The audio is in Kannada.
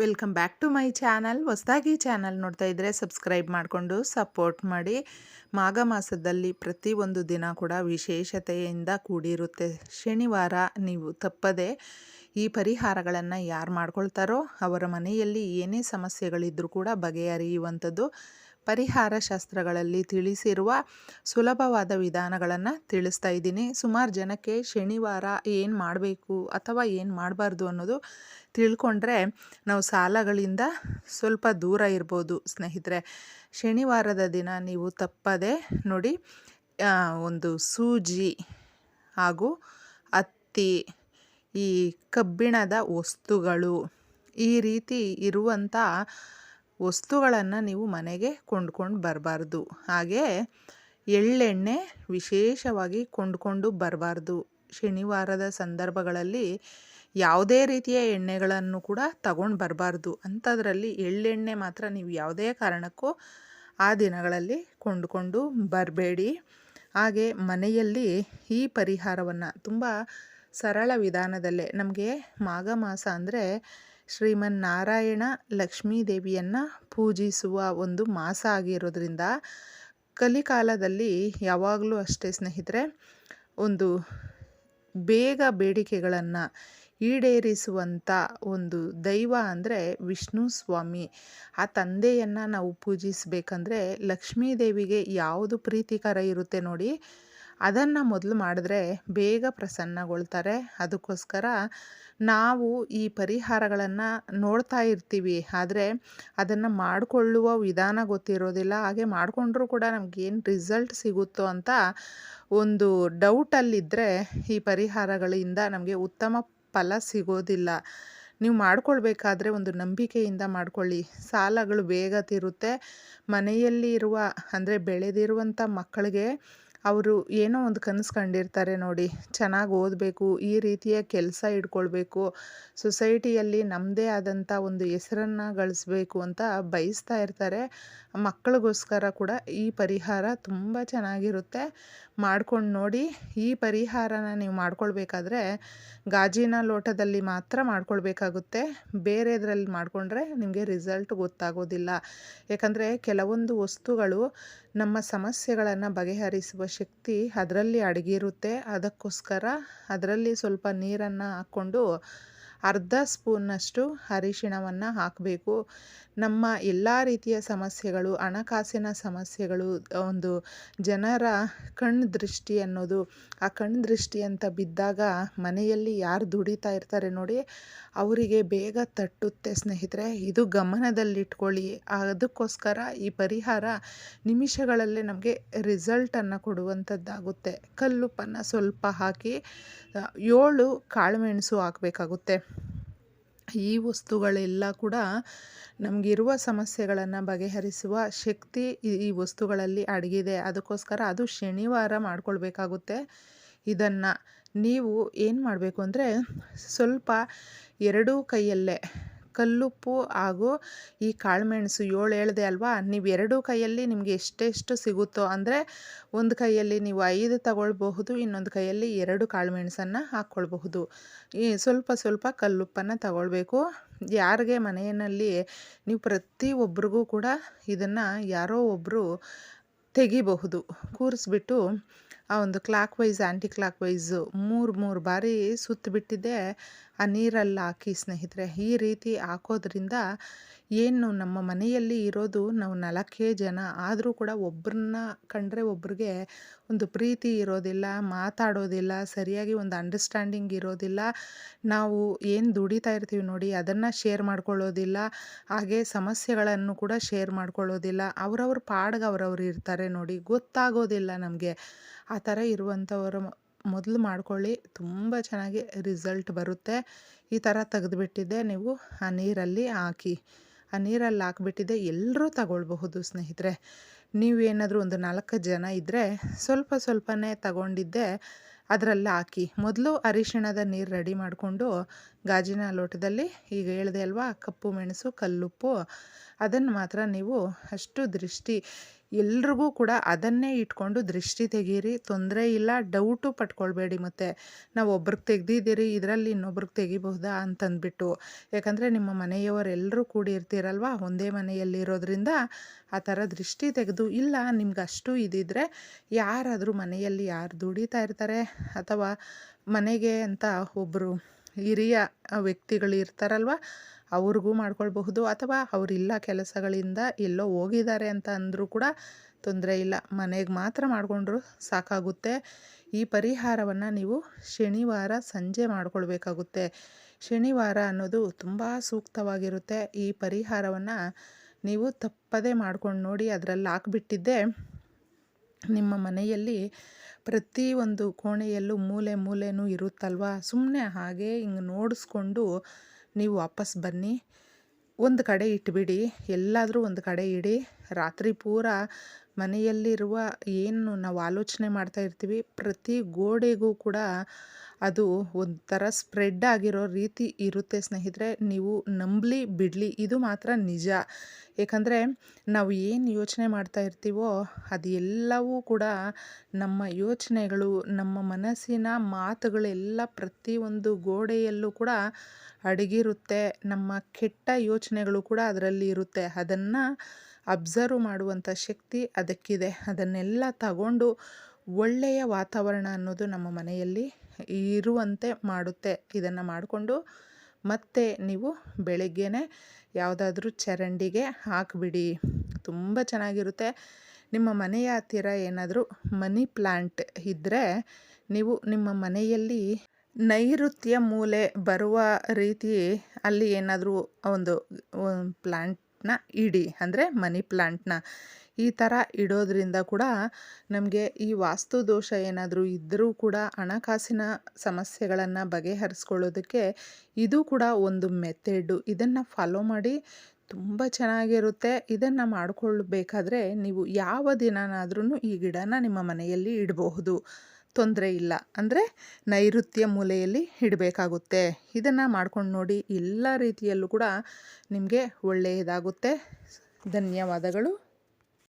Welcome back to my channel. ಹೊಸದಾಗಿ ಚಾನಲ್ ನೋಡ್ತಾ ಇದ್ದರೆ ಸಬ್ಸ್ಕ್ರೈಬ್ ಮಾಡಿಕೊಂಡು ಸಪೋರ್ಟ್ ಮಾಡಿ. ಮಾಘ ಮಾಸದಲ್ಲಿ ಪ್ರತಿಯೊಂದು ದಿನ ಕೂಡ ವಿಶೇಷತೆಯಿಂದ ಕೂಡಿರುತ್ತೆ. ಶನಿವಾರ ನೀವು ತಪ್ಪದೆ ಈ ಪರಿಹಾರಗಳನ್ನು ಯಾರು ಮಾಡ್ಕೊಳ್ತಾರೋ ಅವರ ಮನೆಯಲ್ಲಿ ಏನೇ ಸಮಸ್ಯೆಗಳಿದ್ದರೂ ಕೂಡ ಬಗೆಹರಿಯುವಂಥದ್ದು ಪರಿಹಾರ ಶಾಸ್ತ್ರಗಳಲ್ಲಿ ತಿಳಿಸಿರುವ ಸುಲಭವಾದ ವಿಧಾನಗಳನ್ನು ತಿಳಿಸ್ತಾ ಇದ್ದೀನಿ. ಸುಮಾರು ಜನಕ್ಕೆ ಶನಿವಾರ ಏನು ಮಾಡಬೇಕು ಅಥವಾ ಏನು ಮಾಡಬಾರ್ದು ಅನ್ನೋದು ತಿಳ್ಕೊಂಡ್ರೆ ನಾವು ಸಾಲಗಳಿಂದ ಸ್ವಲ್ಪ ದೂರ ಇರ್ಬೋದು ಸ್ನೇಹಿತರೆ. ಶನಿವಾರದ ದಿನ ನೀವು ತಪ್ಪದೆ ನೋಡಿ ಒಂದು ಸೂಜಿ ಹಾಗೂ ಹತ್ತಿ ಈ ಕಬ್ಬಿಣದ ವಸ್ತುಗಳು ಈ ರೀತಿ ಇರುವಂಥ ವಸ್ತುಗಳನ್ನು ನೀವು ಮನೆಗೆ ಕೊಂಡ್ಕೊಂಡು ಬರಬಾರ್ದು. ಹಾಗೆ ಎಳ್ಳೆಣ್ಣೆ ವಿಶೇಷವಾಗಿ ಕೊಂಡ್ಕೊಂಡು ಬರಬಾರ್ದು. ಶನಿವಾರದ ಸಂದರ್ಭಗಳಲ್ಲಿ ಯಾವುದೇ ರೀತಿಯ ಎಣ್ಣೆಗಳನ್ನು ಕೂಡ ತಗೊಂಡು ಬರಬಾರ್ದು. ಅಂಥದ್ರಲ್ಲಿ ಎಳ್ಳೆಣ್ಣೆ ಮಾತ್ರ ನೀವು ಯಾವುದೇ ಕಾರಣಕ್ಕೂ ಆ ದಿನಗಳಲ್ಲಿ ಕೊಂಡ್ಕೊಂಡು ಬರಬೇಡಿ. ಹಾಗೆ ಮನೆಯಲ್ಲಿ ಈ ಪರಿಹಾರವನ್ನು ತುಂಬ ಸರಳ ವಿಧಾನದಲ್ಲೇ ನಮಗೆ ಮಾಘ ಮಾಸ ಅಂದರೆ ಶ್ರೀಮನ್ನಾರಾಯಣ ಲಕ್ಷ್ಮೀ ದೇವಿಯನ್ನು ಪೂಜಿಸುವ ಒಂದು ಮಾಸ ಆಗಿರೋದ್ರಿಂದ ಕಲಿಕಾಲದಲ್ಲಿ ಯಾವಾಗಲೂ ಅಷ್ಟೇ ಸ್ನೇಹಿತರೆ, ಒಂದು ಬೇಗ ಬೇಡಿಕೆಗಳನ್ನು ಈಡೇರಿಸುವಂಥ ಒಂದು ದೈವ ಅಂದರೆ ವಿಷ್ಣು ಸ್ವಾಮಿ. ಆ ತಂದೆಯನ್ನು ನಾವು ಪೂಜಿಸಬೇಕಂದ್ರೆ ಲಕ್ಷ್ಮೀ ದೇವಿಗೆ ಯಾವುದು ಪ್ರೀತಿಕರ ಇರುತ್ತೆ ನೋಡಿ ಅದನ್ನು ಮೊದಲು ಮಾಡಿದ್ರೆ ಬೇಗ ಪ್ರಸನ್ನಗೊಳ್ತಾರೆ. ಅದಕ್ಕೋಸ್ಕರ ನಾವು ಈ ಪರಿಹಾರಗಳನ್ನು ನೋಡ್ತಾ ಇರ್ತೀವಿ. ಆದರೆ ಅದನ್ನು ಮಾಡಿಕೊಳ್ಳುವ ವಿಧಾನ ಗೊತ್ತಿರೋದಿಲ್ಲ. ಹಾಗೆ ಮಾಡಿಕೊಂಡ್ರೂ ಕೂಡ ನಮಗೇನು ರಿಸಲ್ಟ್ ಸಿಗುತ್ತೋ ಅಂತ ಒಂದು ಡೌಟಲ್ಲಿದ್ದರೆ ಈ ಪರಿಹಾರಗಳಿಂದ ನಮಗೆ ಉತ್ತಮ ಫಲ ಸಿಗೋದಿಲ್ಲ. ನೀವು ಮಾಡ್ಕೊಳ್ಬೇಕಾದ್ರೆ ಒಂದು ನಂಬಿಕೆಯಿಂದ ಮಾಡ್ಕೊಳ್ಳಿ. ಸಾಲಗಳು ಬೇಗ ತಿರುತ್ತೆ. ಮನೆಯಲ್ಲಿ ಇರುವ ಅಂದರೆ ಬೆಳೆದಿರುವಂಥ ಮಕ್ಕಳಿಗೆ ಅವರು ಏನೋ ಒಂದು ಕನಸು ಕಂಡಿರ್ತಾರೆ ನೋಡಿ, ಚೆನ್ನಾಗಿ ಓದಬೇಕು, ಈ ರೀತಿಯ ಕೆಲಸ ಇಟ್ಕೊಳ್ಬೇಕು, ಸೊಸೈಟಿಯಲ್ಲಿ ನಮ್ಮದೇ ಆದಂಥ ಒಂದು ಹೆಸರನ್ನು ಗಳಿಸ್ಬೇಕು ಅಂತ ಬಯಸ್ತಾ ಇರ್ತಾರೆ. ಮಕ್ಕಳಿಗೋಸ್ಕರ ಕೂಡ ಈ ಪರಿಹಾರ ತುಂಬ ಚೆನ್ನಾಗಿರುತ್ತೆ. ಮಾಡ್ಕೊಂಡು ನೋಡಿ, ಈ ಪರಿಹಾರನ ನೀವು ಮಾಡ್ಕೊಳ್ಬೇಕಾದ್ರೆ ಗಾಜಿನ ಲೋಟದಲ್ಲಿ ಮಾತ್ರ ಮಾಡ್ಕೊಳ್ಬೇಕಾಗುತ್ತೆ. ಬೇರೆದ್ರಲ್ಲಿ ಮಾಡಿಕೊಂಡ್ರೆ ನಿಮಗೆ ರಿಸಲ್ಟ್ ಗೊತ್ತಾಗೋದಿಲ್ಲ. ಯಾಕಂದರೆ ಕೆಲವೊಂದು ವಸ್ತುಗಳು ನಮ್ಮ ಸಮಸ್ಯೆಗಳನ್ನು ಬಗೆಹರಿಸುವ ಶಕ್ತಿ ಅದರಲ್ಲಿ ಅಡಗಿರುತ್ತೆ ಅದಕ್ಕೋಸ್ಕರ ಅದರಲ್ಲಿ ಸ್ವಲ್ಪ ನೀರನ್ನು ಹಾಕ್ಕೊಂಡು ಅರ್ಧ ಸ್ಪೂನ್ನಷ್ಟು ಅರಿಶಿಣವನ್ನು ಹಾಕಬೇಕು. ನಮ್ಮ ಎಲ್ಲ ರೀತಿಯ ಸಮಸ್ಯೆಗಳು, ಹಣಕಾಸಿನ ಸಮಸ್ಯೆಗಳು, ಒಂದು ಜನರ ಕಣ್ಣು ದೃಷ್ಟಿ ಅನ್ನೋದು, ಆ ಕಣ್ಣು ದೃಷ್ಟಿ ಅಂತ ಬಿದ್ದಾಗ ಮನೆಯಲ್ಲಿ ಯಾರು ದುಡಿತಾ ಇರ್ತಾರೆ ನೋಡಿ, ಅವರಿಗೆ ಬೇಗ ತಟ್ಟುತ್ತೆ ಸ್ನೇಹಿತರೆ. ಇದು ಗಮನದಲ್ಲಿಟ್ಕೊಳ್ಳಿ. ಅದಕ್ಕೋಸ್ಕರ ಈ ಪರಿಹಾರ ನಿಮಿಷಗಳಲ್ಲೇ ನಮಗೆ ರಿಸಲ್ಟನ್ನು ಕೊಡುವಂಥದ್ದಾಗುತ್ತೆ ಕಲ್ಲುಪ್ಪನ್ನು ಸ್ವಲ್ಪ ಹಾಕಿ ಏಳು ಕಾಳುಮೆಣಸು ಹಾಕಬೇಕಾಗುತ್ತೆ. ಈ ವಸ್ತುಗಳೆಲ್ಲ ಕೂಡ ನಮಗಿರುವ ಸಮಸ್ಯೆಗಳನ್ನು ಬಗೆಹರಿಸುವ ಶಕ್ತಿ ಈ ವಸ್ತುಗಳಲ್ಲಿ ಅಡಗಿದೆ. ಅದಕ್ಕೋಸ್ಕರ ಅದು ಶನಿವಾರ ಮಾಡಿಕೊಳ್ಬೇಕಾಗುತ್ತೆ. ಇದನ್ನು ನೀವು ಏನು ಮಾಡಬೇಕು ಅಂದರೆ ಸ್ವಲ್ಪ ಎರಡೂ ಕೈಯಲ್ಲೇ ಕಲ್ಲುಪ್ಪು ಹಾಗೂ ಈ ಕಾಳುಮೆಣಸು ಏಳು ಹೇಳಿದೆ ಅಲ್ವಾ? ನೀವು ಎರಡೂ ಕೈಯಲ್ಲಿ ನಿಮಗೆ ಎಷ್ಟೆಷ್ಟು ಸಿಗುತ್ತೋ, ಅಂದರೆ ಒಂದು ಕೈಯಲ್ಲಿ ನೀವು ಐದು ತಗೊಳ್ಬಹುದು, ಇನ್ನೊಂದು ಕೈಯಲ್ಲಿ ಎರಡು ಕಾಳುಮೆಣಸನ್ನು ಹಾಕ್ಕೊಳ್ಬಹುದು. ಈ ಸ್ವಲ್ಪ ಸ್ವಲ್ಪ ಕಲ್ಲುಪ್ಪನ್ನು ತಗೊಳ್ಬೇಕು. ಯಾರಿಗೆ ಮನೆಯಲ್ಲಿ ನೀವು ಪ್ರತಿಯೊಬ್ಬರಿಗೂ ಕೂಡ ಇದನ್ನು ಯಾರೋ ಒಬ್ಬರು ತೆಗಿಬಹುದು. ಕೂರಿಸ್ಬಿಟ್ಟು ಆ ಒಂದು clockwise anticlockwise ಮೂರು ಮೂರು ಬಾರಿ ಸುತ್ತಿಬಿಟ್ಟಿದ್ದೆ ಆ ನೀರಲ್ಲಿ ಹಾಕಿ ಸ್ನೇಹಿತರೆ, ಈ ರೀತಿ ಹಾಕೋದ್ರಿಂದ ಏನು ನಮ್ಮ ಮನೆಯಲ್ಲಿ ಇರೋದು, ನಾವು ನಾಲ್ಕೇ ಜನ ಆದರೂ ಕೂಡ ಒಬ್ಬರನ್ನ ಕಂಡ್ರೆ ಒಬ್ರಿಗೆ ಒಂದು ಪ್ರೀತಿ ಇರೋದಿಲ್ಲ, ಮಾತಾಡೋದಿಲ್ಲ, ಸರಿಯಾಗಿ ಒಂದು ಅಂಡರ್ಸ್ಟ್ಯಾಂಡಿಂಗ್ ಇರೋದಿಲ್ಲ. ನಾವು ಏನು ದುಡಿತಾ ಇರ್ತೀವಿ ನೋಡಿ, ಅದನ್ನು ಶೇರ್ ಮಾಡ್ಕೊಳ್ಳೋದಿಲ್ಲ, ಹಾಗೆ ಸಮಸ್ಯೆಗಳನ್ನು ಕೂಡ ಶೇರ್ ಮಾಡ್ಕೊಳ್ಳೋದಿಲ್ಲ. ಅವರವ್ರ ಪಾಡ್ಗೆ ಅವರವ್ರು ಇರ್ತಾರೆ ನೋಡಿ, ಗೊತ್ತಾಗೋದಿಲ್ಲ ನಮಗೆ. ಆ ಥರ ಇರುವಂಥವರು ಮೊದಲು ಮಾಡ್ಕೊಳ್ಳಿ. ತುಂಬ ಚೆನ್ನಾಗಿ ರಿಸಲ್ಟ್ ಬರುತ್ತೆ. ಈ ಥರ ತೆಗೆದುಬಿಟ್ಟಿದ್ದೆ ನೀವು ಆ ನೀರಲ್ಲಿ ಹಾಕಿ. ಆ ನೀರಲ್ಲಿ ಹಾಕ್ಬಿಟ್ಟಿದ್ದೆ. ಎಲ್ಲರೂ ತಗೊಳ್ಬಹುದು ಸ್ನೇಹಿತರೆ. ನೀವೇನಾದರೂ ಒಂದು ನಾಲ್ಕು ಜನ ಇದ್ದರೆ ಸ್ವಲ್ಪ ಸ್ವಲ್ಪನೇ ತಗೊಂಡಿದ್ದೆ. ಅದರಲ್ಲಿ ಹಾಕಿ. ಮೊದಲು ಅರಿಶಿಣದ ನೀರು ರೆಡಿ ಮಾಡಿಕೊಂಡು ಗಾಜಿನ ಲೋಟದಲ್ಲಿ ಈಗ ಹೇಳಿದೆ ಅಲ್ವಾ? ಕಪ್ಪು ಮೆಣಸು, ಕಲ್ಲುಪ್ಪು. ಅದನ್ನು ಮಾತ್ರ ನೀವು ಅಷ್ಟು ದೃಷ್ಟಿ, ಎಲ್ರಿಗೂ ಕೂಡ ಅದನ್ನೇ ಇಟ್ಕೊಂಡು ದೃಷ್ಟಿ ತೆಗೀರಿ. ತೊಂದರೆ ಇಲ್ಲ, ಡೌಟು ಪಟ್ಕೊಳ್ಬೇಡಿ ಮತ್ತು. ನಾವು ಒಬ್ರಿಗೆ ತೆಗ್ದಿದ್ದೀರಿ, ಇದರಲ್ಲಿ ಇನ್ನೊಬ್ರಿಗೆ ತೆಗಿಬಹುದಾ ಅಂತಂದ್ಬಿಟ್ಟು. ಯಾಕಂದರೆ ನಿಮ್ಮ ಮನೆಯವರೆಲ್ಲರೂ ಕೂಡಿ ಇರ್ತೀರಲ್ವ? ಒಂದೇ ಮನೆಯಲ್ಲಿರೋದ್ರಿಂದ ಆ ಥರ ದೃಷ್ಟಿ ತೆಗೆದು ಇಲ್ಲ, ನಿಮ್ಗೆ ಅಷ್ಟು ಇದಿದ್ರೆ ಯಾರಾದರೂ ಮನೆಯಲ್ಲಿ ಯಾರು ದುಡಿತಾ ಇರ್ತಾರೆ ಅಥವಾ ಮನೆಗೆ ಅಂತ ಒಬ್ಬರು ಹಿರಿಯ ವ್ಯಕ್ತಿಗಳು ಇರ್ತಾರಲ್ವ, ಅವ್ರಿಗೂ ಮಾಡ್ಕೊಳ್ಬಹುದು. ಅಥವಾ ಅವರಿಲ್ಲ ಕೆಲಸಗಳಿಂದ ಎಲ್ಲೋ ಹೋಗಿದ್ದಾರೆ ಅಂತ ಅಂದರೂ ಕೂಡ ತೊಂದರೆ ಇಲ್ಲ. ಮನೆಗೆ ಮಾತ್ರ ಮಾಡಿಕೊಂಡ್ರು ಸಾಕಾಗುತ್ತೆ. ಈ ಪರಿಹಾರವನ್ನು ನೀವು ಶನಿವಾರ ಸಂಜೆ ಮಾಡ್ಕೊಳ್ಬೇಕಾಗುತ್ತೆ. ಶನಿವಾರ ಅನ್ನೋದು ತುಂಬ ಸೂಕ್ತವಾಗಿರುತ್ತೆ. ಈ ಪರಿಹಾರವನ್ನು ನೀವು ತಪ್ಪದೇ ಮಾಡ್ಕೊಂಡು ನೋಡಿ ಅದರಲ್ಲಿ ಹಾಕ್ಬಿಟ್ಟಿದ್ದೆ ನಿಮ್ಮ ಮನೆಯಲ್ಲಿ ಪ್ರತಿ ಒಂದು ಕೋಣೆಯಲ್ಲೂ ಮೂಲೆ ಮೂಲೆಯೂ ಇರುತ್ತಲ್ವ? ಸುಮ್ಮನೆ ಹಾಗೆ ಹಿಂಗೆ ನೋಡಿಸ್ಕೊಂಡು ನೀವು ವಾಪಸ್ ಬನ್ನಿ. ಒಂದು ಕಡೆ ಇಟ್ಬಿಡಿ. ಎಲ್ಲಾದರೂ ಒಂದು ಕಡೆ ಇಡಿ. ರಾತ್ರಿ ಪೂರ ಮನೆಯಲ್ಲಿರುವ ಏನು ನಾವು ಆಲೋಚನೆ ಮಾಡ್ತಾ ಇರ್ತೀವಿ, ಪ್ರತಿ ಗೋಡೆಗೂ ಕೂಡ ಅದು ಒಂಥರ ಸ್ಪ್ರೆಡ್ ಆಗಿರೋ ರೀತಿ ಇರುತ್ತೆ ಸ್ನೇಹಿತರೆ. ನೀವು ನಂಬಲಿ ಬಿಡಲಿ, ಇದು ಮಾತ್ರ ನಿಜ. ಏಕೆಂದರೆ ನಾವು ಏನು ಯೋಚನೆ ಮಾಡ್ತಾ ಇರ್ತೀವೋ ಅದು ಎಲ್ಲವೂ ಕೂಡ ನಮ್ಮ ಯೋಚನೆಗಳು, ನಮ್ಮ ಮನಸ್ಸಿನ ಮಾತುಗಳೆಲ್ಲ ಪ್ರತಿಯೊಂದು ಗೋಡೆಯಲ್ಲೂ ಕೂಡ ಅಡಗಿರುತ್ತೆ. ನಮ್ಮ ಕೆಟ್ಟ ಯೋಚನೆಗಳು ಕೂಡ ಅದರಲ್ಲಿ ಇರುತ್ತೆ. ಅದನ್ನು ಅಬ್ಸರ್ವ್ ಮಾಡುವಂಥ ಶಕ್ತಿ ಅದಕ್ಕಿದೆ. ಅದನ್ನೆಲ್ಲ ತಗೊಂಡು ಒಳ್ಳೆಯ ವಾತಾವರಣ ಅನ್ನೋದು ನಮ್ಮ ಮನೆಯಲ್ಲಿ ಇರುವಂತೆ ಮಾಡುತ್ತೆ. ಇದನ್ನು ಮಾಡಿಕೊಂಡು ಮತ್ತೆ ನೀವು ಬೆಳಗ್ಗೆನೆ ಯಾವುದಾದ್ರೂ ಚರಂಡಿಗೆ ಹಾಕಿಬಿಡಿ. ತುಂಬ ಚೆನ್ನಾಗಿರುತ್ತೆ. ನಿಮ್ಮ ಮನೆಯ ಹತ್ತಿರ ಏನಾದರೂ ಮನಿ ಪ್ಲ್ಯಾಂಟ್ ಇದ್ದರೆ ನೀವು ನಿಮ್ಮ ಮನೆಯಲ್ಲಿ ನೈಋತ್ಯ ಮೂಲೆ ಬರುವ ರೀತಿ ಅಲ್ಲಿ ಏನಾದರೂ ಒಂದು ಪ್ಲ್ಯಾಂಟ್ನ ಇಡಿ, ಅಂದರೆ ಮನಿ ಪ್ಲ್ಯಾಂಟ್ನ ಈ ಥರ ಇಡೋದ್ರಿಂದ ಕೂಡ ನಮಗೆ ಈ ವಾಸ್ತು ದೋಷ ಏನಾದರೂ ಇದ್ದರೂ ಕೂಡ ಹಣಕಾಸಿನ ಸಮಸ್ಯೆಗಳನ್ನು ಬಗೆಹರಿಸ್ಕೊಳ್ಳೋದಕ್ಕೆ ಇದು ಕೂಡ ಒಂದು ಮೆಥೆಡು. ಇದನ್ನು ಫಾಲೋ ಮಾಡಿ ತುಂಬ ಚೆನ್ನಾಗಿರುತ್ತೆ. ಇದನ್ನು ಮಾಡಿಕೊಳ್ಬೇಕಾದ್ರೆ ನೀವು ಯಾವ ದಿನನಾದ್ರೂ ಈ ಗಿಡನ ನಿಮ್ಮ ಮನೆಯಲ್ಲಿ ಇಡಬಹುದು. ತೊಂದರೆ ಇಲ್ಲ. ಅಂದರೆ ನೈಋತ್ಯ ಮೂಲೆಯಲ್ಲಿ ಇಡಬೇಕಾಗುತ್ತೆ ಇದನ್ನು ಮಾಡ್ಕೊಂಡು ನೋಡಿ ಎಲ್ಲ ರೀತಿಯಲ್ಲೂ ಕೂಡ ನಿಮಗೆ ಒಳ್ಳೆಯದಾಗುತ್ತೆ. ಧನ್ಯವಾದಗಳು.